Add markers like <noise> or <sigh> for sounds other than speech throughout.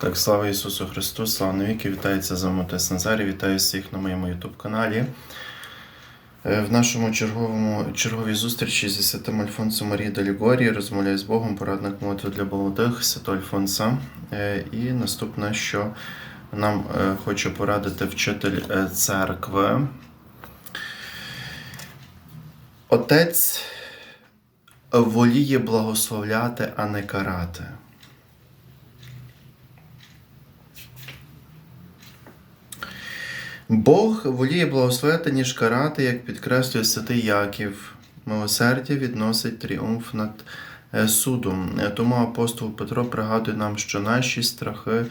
Так, слава Ісусу Христу, слава навіки, вітається за Мотес Назарі, вітаю всіх на моєму YouTube каналі. Е, В нашому черговому черговій зустрічі зі святим Альфонсом Марії Делігорії розмовляю з Богом, порадник молитви для молодих, святого Альфонса. Е, І наступне, що нам е, хоче порадити вчитель церкви. Отець воліє благословляти, а не карати. Бог воліє благословити, ніж карати, як підкреслює святий Яків. Милосердя відносить тріумф над е, судом. Е, Тому апостол Петро пригадує нам, що наші страхи,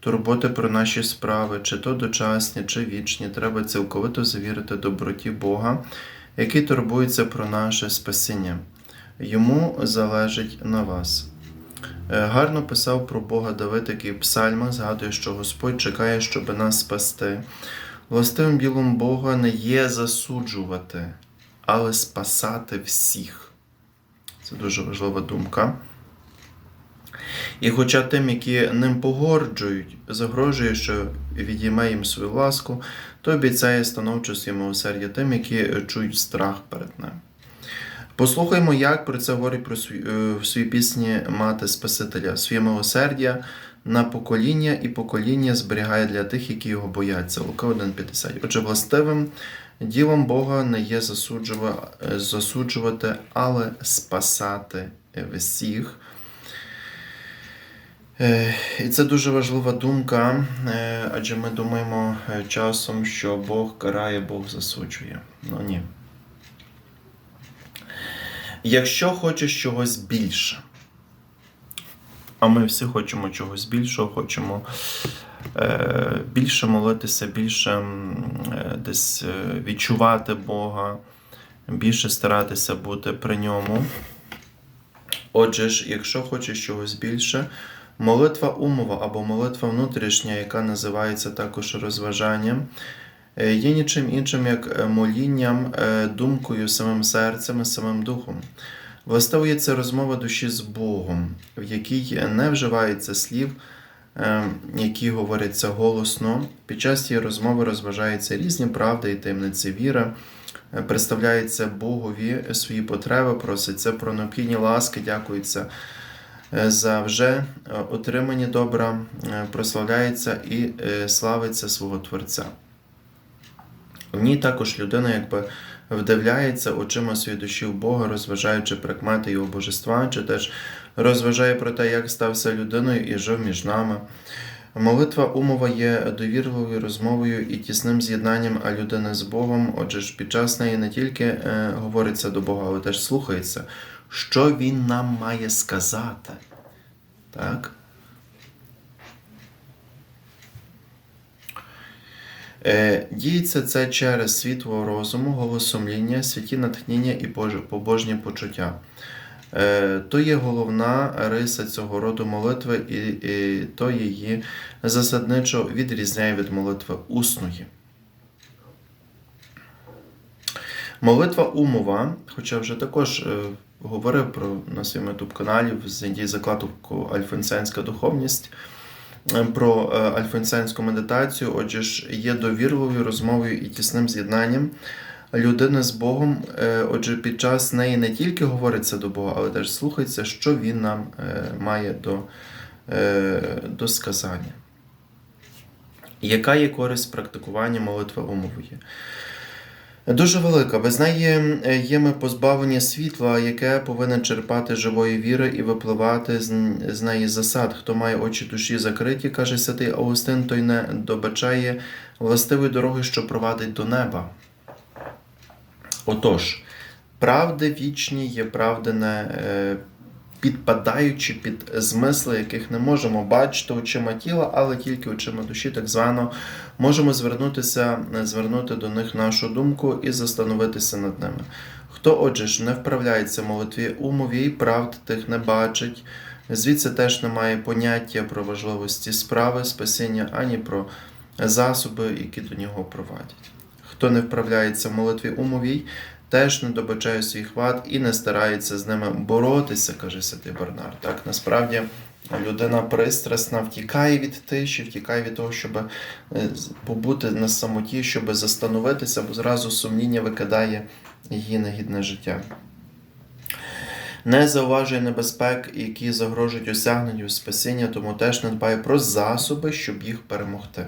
турботи про наші справи, чи то дочасні, чи вічні, треба цілковито завірити доброті Бога, який турбується про наше спасіння. Йому залежить на вас. Е, Гарно писав про Бога Давид, який в псальмах згадує, що Господь чекає, щоб нас спасти. Властивим ділом Бога не є засуджувати, але спасати всіх. Це дуже важлива думка. І хоча тим, які ним погорджують, загрожує, що відійме їм свою ласку, то обіцяє становчість і милосердя тим, які чують страх перед ним. Послухаймо, як про це говорить про свій, е, в своїй пісні Мати Спасителя, своє милосердя на покоління і покоління зберігає для тих, які його бояться. Лука 1,50. Отже, властивим ділом Бога не є е, засуджувати, але спасати всіх. Е, І це дуже важлива думка, е, адже ми думаємо часом, що Бог карає, Бог засуджує. Ну ні. Якщо хочеш чогось більше, а ми всі хочемо чогось більшого, хочемо е, більше молитися, більше е, десь е, відчувати Бога, більше старатися бути при ньому. Отже ж, якщо хочеш чогось більше, молитва умова або молитва внутрішня, яка називається також розважанням, е, є нічим іншим, як е, молінням, думкою, самим серцем і самим духом. Властиво це розмова душі з Богом, в якій не вживається слів, е, які говоряться голосно. Під час цієї розмови розважаються різні правди і таємниці віри, е, представляється Богові свої потреби, проситься про необхідні ласки, дякується е, за вже отримані добра, прославляється і славиться свого Творця. Ній також людина якби вдивляється очима своєї душі в Бога, розважаючи прикмети його божества, чи теж розважає про те, як стався людиною і жив між нами. Молитва умова є довірливою розмовою і тісним з'єднанням людини з Богом. Отже ж, під час неї не тільки е, говориться до Бога, але теж слухається, що Він нам має сказати. Так? Діється це через світло розуму, голосомління, святі натхнення і побожні почуття. Е, То є головна риса цього роду молитви, і, то її засадничо відрізняє від молитви усної. Молитва умова, хоча вже також е, говорив про на своєму youtube каналі знайдіть закладку Альфонсенська духовність е, про е, альфонсенську медитацію, отже ж є довірливою розмовою і тісним з'єднанням людини з Богом. Е, Отже, під час неї не тільки говориться до Бога, але теж слухається, що Він нам е, має до, до сказання. Яка є користь практикування молитви умової? Дуже велика. Без неї е, є ми позбавлені світла, яке повинен черпати живої віри і випливати з неї засад. Хто має очі душі закриті, каже святий Августин, той не добачає властивої дороги, що провадить до неба. Отож, правди вічні є правди не е, підпадаючи під змисли, яких не можемо бачити очима тіла, але тільки очима душі, так звано, можемо звернутися, звернути до них нашу думку і застановитися над ними. Хто, отже ж, не вправляється в молитві умові і правд тих не бачить, звідси теж немає поняття про важливості справи, спасіння, ані про засоби, які до нього провадять. Хто не вправляється в молитві умовій, теж не добачає своїх вад і не старається з ними боротися, каже святий Бернар. Так, насправді Людина пристрасна втікає від тиші, втікає від того, щоб е, побути на самоті, щоб застановитися, бо зразу сумління викидає її на гідне життя. Не зауважує небезпек, які загрожують осягненню спасіння, тому теж не дбає про засоби, щоб їх перемогти.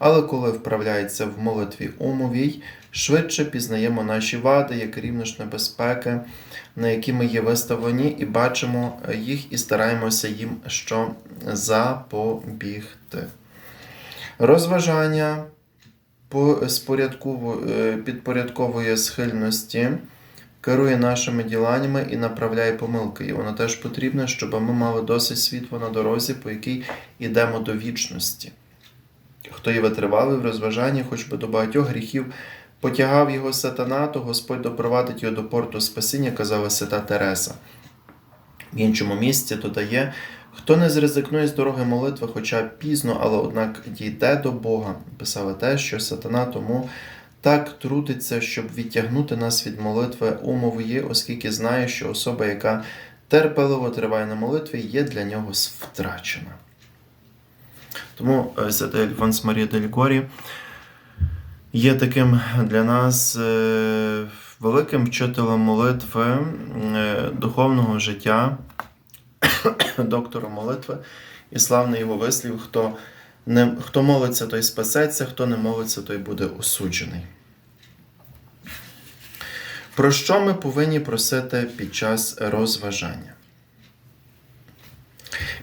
Але коли вправляється в молитві умовій, швидше пізнаємо наші вади, як рівно ж небезпеки, на які ми є виставлені, і бачимо їх і стараємося їм що запобігти. Розважання е, підпорядковує схильності, керує нашими діланнями і направляє помилки. І воно теж потрібне, щоб ми мали досить світло на дорозі, по якій йдемо до вічності. Хто є витривалий в розважанні, хоч би до багатьох гріхів потягав його сатана, то Господь допровадить його до порту спасіння, казала свята Тереса. В іншому місці додає, хто не зризикнує з дороги молитви, хоча пізно, але однак дійде до Бога, писала те, що сатана тому так трудиться, щоб відтягнути нас від молитви умової, оскільки знає, що особа, яка терпеливо триває на молитві, є для нього втрачена. Тому е, святий Альфонс Марія Дель Горі є таким для нас е, великим вчителем молитви, е, духовного життя, <coughs> доктором молитви і славний його вислів, хто, не, хто молиться, той спасеться, хто не молиться, той буде осуджений. Про що ми повинні просити під час розважання?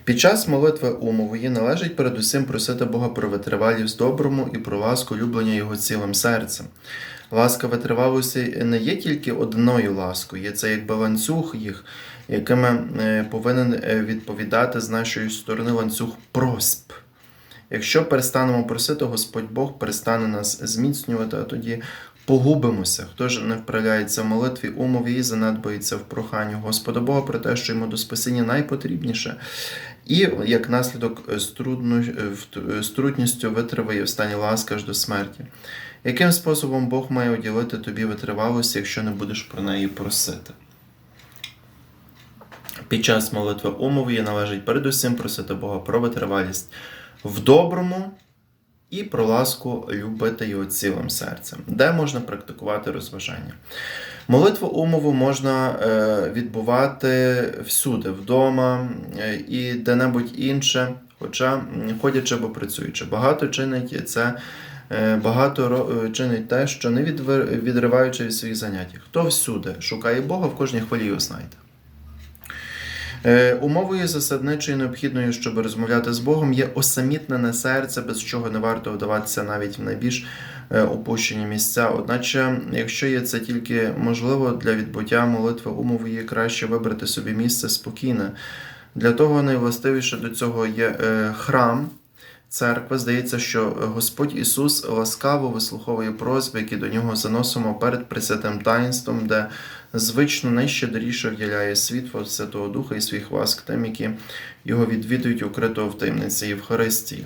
Під час молитви умової належить передусім просити Бога про витривалість доброму і про ласку люблення Його цілим серцем. Ласка витривалості не є тільки одною ласкою, є це якби ланцюг їх, якими е, повинен е, відповідати з нашої сторони ланцюг просьб. Якщо перестанемо просити, Господь Бог перестане нас зміцнювати, а тоді погубимося. Хто ж не вправляється в молитві умові і занедбається в проханню Господа Бога про те, що йому до спасіння найпотрібніше, і як наслідок з, з трудністю витриває в стані ласки аж до смерті. Яким способом Бог має уділити тобі витривалость, якщо не будеш про неї просити? Під час молитви умови належить передусім просити Бога про витривалість в доброму і про ласку любити його цілим серцем, де можна практикувати розважання. Молитву умову можна е, відбувати всюди, вдома е, і де-небудь інше, хоча ходячи або працюючи. Багато чинить це. е, Багато чинить те, що не відриваючи від своїх занять. Хто всюди шукає Бога, в кожній хвилі його знайде. Е, Умовою засадничою необхідною, щоб розмовляти з Богом, є осамітнене серце, без чого не варто вдаватися навіть в найбільш е, опущені місця. Одначе, якщо є це тільки можливо для відбуття молитви умовою, краще вибрати собі місце спокійне. Для того найвластивіше до цього є е, храм. Церкви здається, що Господь Ісус ласкаво вислуховує просьби, які до нього заносимо перед присвятим таїнством, де звично найщедріше вділяє світло Святого Духа і своїх ласк тим, які його відвідують укритого в таємниці Євхаристії.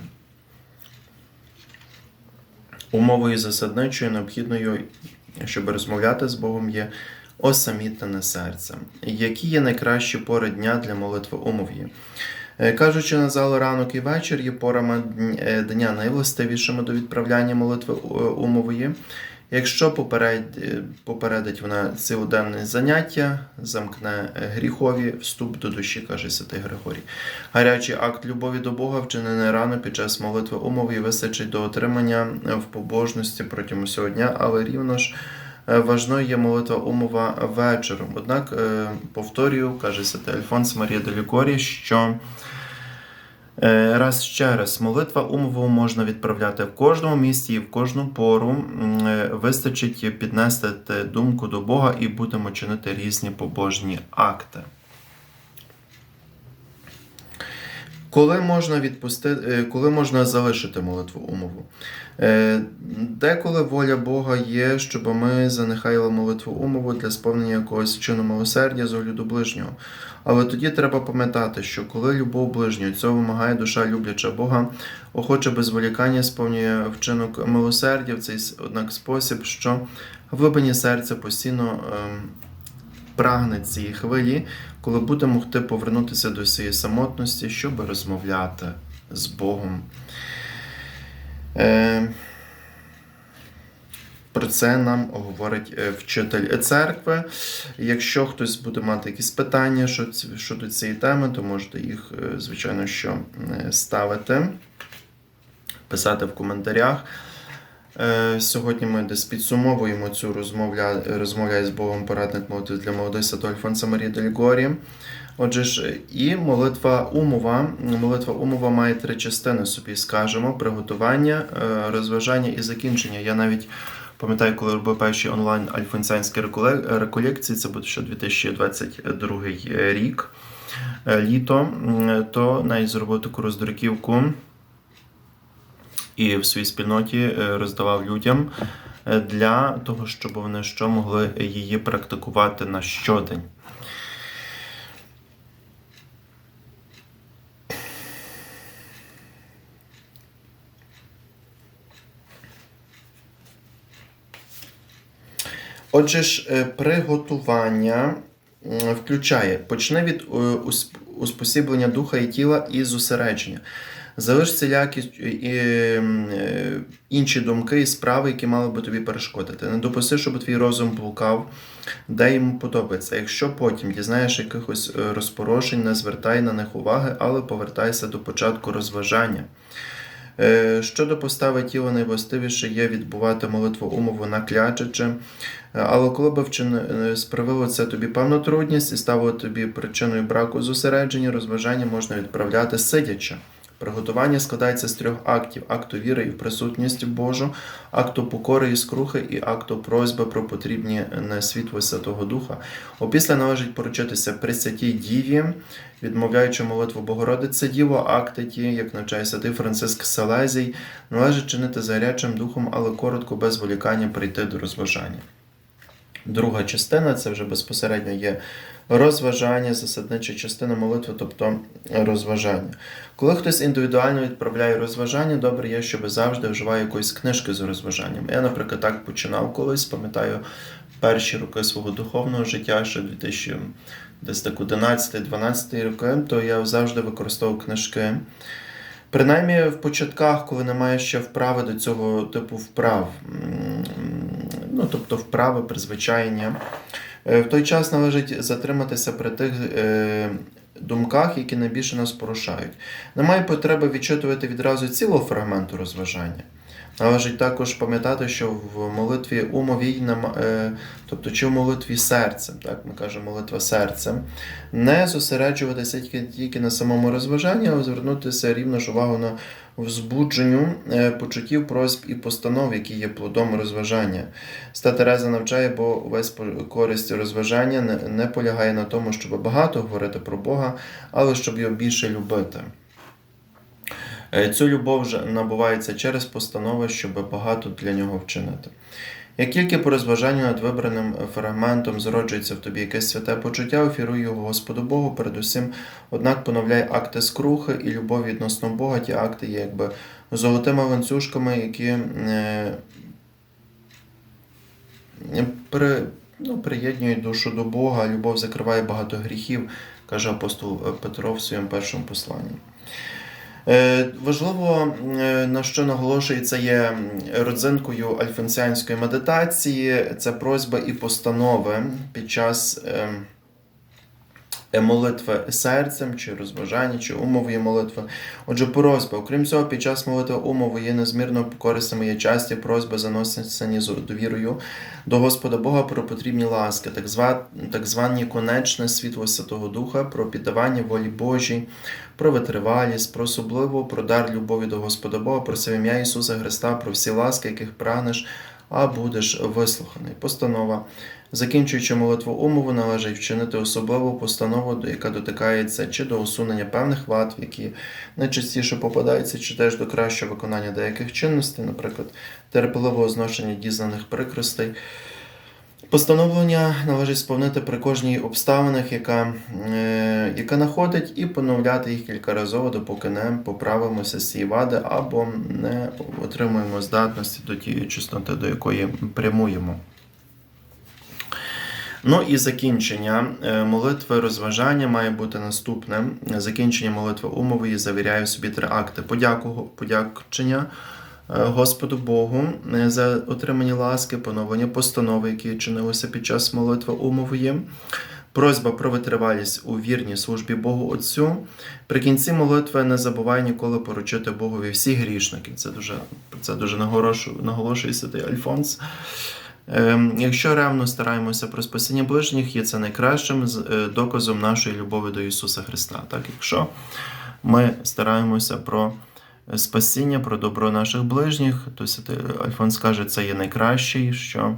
Умовою засадничою необхідною, щоб розмовляти з Богом, є осамітнене серце. Які є найкращі пори дня для молитви умов'ї? Е, Кажучи на зал ранок і вечір є порами е, дня найвластивішими до відправляння молитви е, умової. Якщо поперед, попередить вона цілоденне заняття, замкне гріхові вступ до душі, каже святий Григорій. Гарячий акт любові до Бога, вчинений рано під час молитви умови, вистачить до отримання в побожності протягом усього дня, але рівно ж важною є молитва умова вечором. Однак, е, повторюю, каже святий Альфонс Марія Делікорі, що Е, Раз ще раз, молитва умову можна відправляти в кожному місці і в кожну пору. Е, Вистачить піднести думку до Бога і будемо чинити різні побожні акти. Коли можна відпустити, е, коли можна залишити молитву умову? Е, Деколи воля Бога є, щоб ми занехайли молитву умову для сповнення якогось чину милосердя з огляду ближнього. Але тоді треба пам'ятати, що коли любов ближнього цього вимагає душа любляча Бога, охоче без волікання сповнює вчинок милосердя в цей однак спосіб, що в глибині серця постійно ем, прагне цієї хвилі, коли будемо могти повернутися до цієї самотності, щоб розмовляти з Богом. Е, Про це нам говорить е, вчитель церкви. Якщо хтось буде мати якісь питання щодо цієї теми, то можете їх, е, звичайно, що ставити, писати в коментарях. Е, Сьогодні ми десь підсумовуємо цю розмовля... розмовляє з Богом порадник молитви для молодої Святого Альфонса Марії Дель Горі. Отже ж, і молитва умова. Молитва умова має три частини собі, скажемо: приготування, е, розважання і закінчення. Я навіть пам'ятаю, коли робив перші онлайн альфонсянські реколекції, це буде ще 2022 рік, е, літо, м, то навіть зробив таку роздруківку і в своїй спільноті е, роздавав людям е, для того, щоб вони що могли її практикувати на щодень. Отже ж, е, приготування включає почне від усп- успосіблення духа і тіла і зосередження. Залиш всілякі і, е, інші думки і справи, які мали би тобі перешкодити. Не допусти, щоб твій розум блукав, де йому подобається. Якщо потім дізнаєш якихось е, розпорошень, не звертай на них уваги, але повертайся до початку розважання. Е, Щодо постави тіла найвластивіше є відбувати молитву умову наклячачи, Е, але коли е, справило це тобі певну трудність і ставило тобі причиною браку зосередження, розважання можна відправляти сидячи. Приготування складається з трьох актів: акту віри і в присутність Божу, акту покори і скрухи і акту просьби про потрібні на світло Святого Духа. Опісля належить поручитися при святій Діві, відмовляючи молитву Богородице Діво, акти ті, як навчає святий Франциск Селезій, належить чинити за гарячим духом, але коротко, без волікання прийти до розважання. Друга частина це вже безпосередньо є розважання, засаднича частина молитви, тобто розважання. Коли хтось індивідуально відправляє розважання, добре є, щоб завжди вживає якоїсь книжки з розважанням. Я, наприклад, так починав колись, пам'ятаю, перші роки свого духовного життя, ще 2000, десь так 11-12 роки, то я завжди використовував книжки. Принаймні в початках, коли немає ще вправи до цього типу вправ, ну тобто вправи, призвичайення. Е, В той час належить затриматися при тих е, думках, які найбільше нас порушають. Немає потреби відчитувати відразу цілого фрагменту розважання. Належить також пам'ятати, що в молитві умовій, е, тобто чи в молитві серцем, так ми кажемо молитва серцем, не зосереджуватися тільки, тільки на самому розважанні, а звернутися рівно ж увагу на взбудженню е, почуттів, просьб і постанов, які є плодом розважання. Ста Тереза навчає, бо весь користь розважання не полягає на тому, щоб багато говорити про Бога, але щоб його більше любити. Е, Цю любов вже набувається через постанови, щоб багато для нього вчинити. Як тільки по розважанню над вибраним фрагментом зароджується в тобі якесь святе почуття, офіруй його Господу Богу, передусім, однак поновляй акти скрухи і любов відносно Бога. Ті акти є якби золотими ланцюжками, які е, при, ну, приєднують душу до Бога. Любов закриває багато гріхів, каже апостол Петро в своєму першому посланні. Е, Важливо, е, на що наголошується, є родзинкою альфонсіанської медитації, це просьба і постанови під час е, е, молитви серцем, чи розважання, чи умової молитви. Отже, просьба. Окрім цього, під час молитви умови є незмірно корисними є часті просьби, заносяні з довірою до Господа Бога про потрібні ласки, так, зва, так звані конечне світло Святого Духа, про піддавання волі Божій, про витривалість, про особливо про дар любові до Господа Бога, про все ім'я Ісуса Христа, про всі ласки, яких прагнеш, а будеш вислуханий. Постанова. Закінчуючи молитву умову, належить вчинити особливу постанову, яка дотикається чи до усунення певних вад, які найчастіше попадаються, чи теж до кращого виконання деяких чинностей, наприклад, терпеливого зношення дізнаних прикростей. Постановлення належить сповнити при кожній обставинах, яка, е, яка находить, і поновляти їх кількаразово, допоки не поправимося з цієї вади або не отримуємо здатності до тієї чесноти, до якої прямуємо. Ну і закінчення е, молитви розважання має бути наступне. Закінчення молитви умової завіряю собі три акти. Подяку, е, Господу Богу е, за отримані ласки, поновлення постанови, які чинилися під час молитви умової. Просьба про витривалість у вірній службі Богу Отцю. При кінці молитви не забувай ніколи поручити Богові всі грішники. Це дуже, це дуже наголошує святий Альфонс. Ем, Якщо ревно стараємося про спасіння ближніх, є це найкращим е, доказом нашої любові до Ісуса Христа. Так, якщо ми стараємося про спасіння, про добро наших ближніх, то Альфонс каже, це є найкращий, що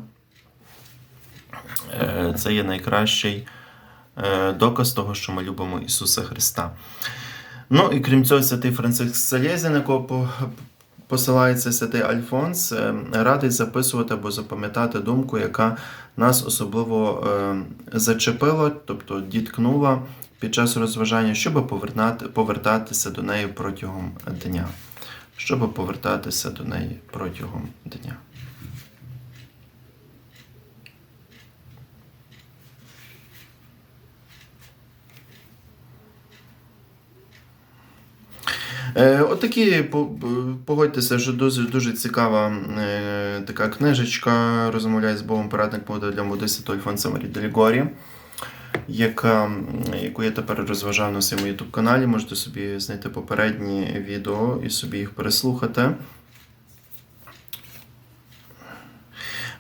е, це є найкращий е, доказ того, що ми любимо Ісуса Христа. Ну і крім цього, святий Франциск Салєзін, якого посилається святий Альфонс, радий радить записувати або запам'ятати думку, яка нас особливо е, зачепила, тобто діткнула під час розважання, щоб повертати, повертатися до неї протягом дня. Щоб повертатися до неї протягом дня. Отакі, по- по- погодьтеся, що дуже, дуже цікава е, така книжечка «Розмовляй з Богом порадник моди для Модиста Альфонса Марі Делігорі, яка, яку я тепер розважав на своєму YouTube каналі. Можете собі знайти попередні відео і собі їх переслухати.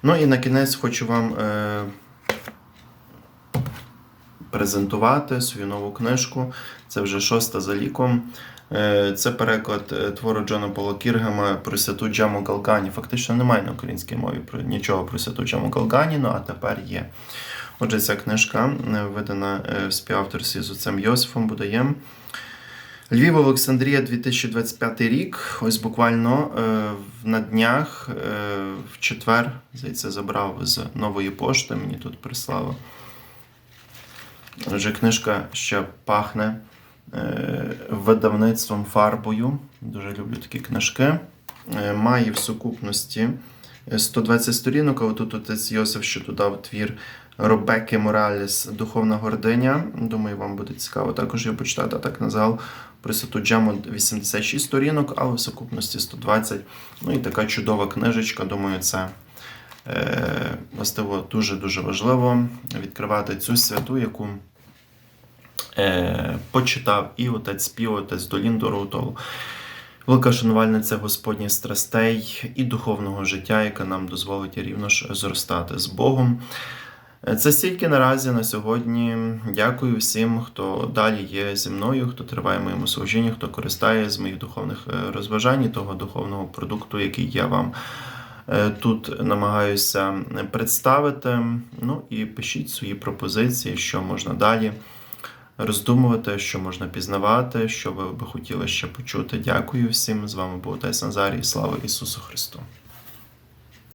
Ну і на кінець хочу вам е, презентувати свою нову книжку. Це вже шоста за ліком. Е, Це переклад е, твору Джона Пола Кіргема про святу Джаму Галгані. Фактично немає на українській мові про нічого про святу Джаму Галгані, ну а тепер є. Отже, ця книжка е, видана в співавторстві з отцем Йосифом Будаєм. Львів, Олександрія, 2025 рік. Ось буквально на днях, в четвер, здається, забрав з нової пошти, мені тут прислали. Отже, книжка ще пахне видавництвом фарбою. Дуже люблю такі книжки. Е, Має в сукупності 120 сторінок, а отут отець Йосиф ще додав твір Робеки Мораліс Духовна гординя. Думаю, вам буде цікаво також його почитати. А так на загал про святу Джему 86 сторінок, але в сукупності 120. Ну і така чудова книжечка. Думаю, це е, властиво дуже-дуже важливо відкривати цю святу, яку е, почитав і отець Піо, отець Долін Доротов. Велика шанувальниця Господніх страстей і духовного життя, яке нам дозволить рівно ж зростати з Богом. Е, Це стільки наразі на сьогодні. Дякую всім, хто далі є зі мною, хто триває в моєму служінні, хто користає з моїх духовних е, розважань, і того духовного продукту, який я вам е, тут намагаюся представити. Ну і пишіть свої пропозиції, що можна далі роздумувати, що можна пізнавати, що ви би хотіли ще почути. Дякую всім. З вами був Отець Назарій. Слава Ісусу Христу!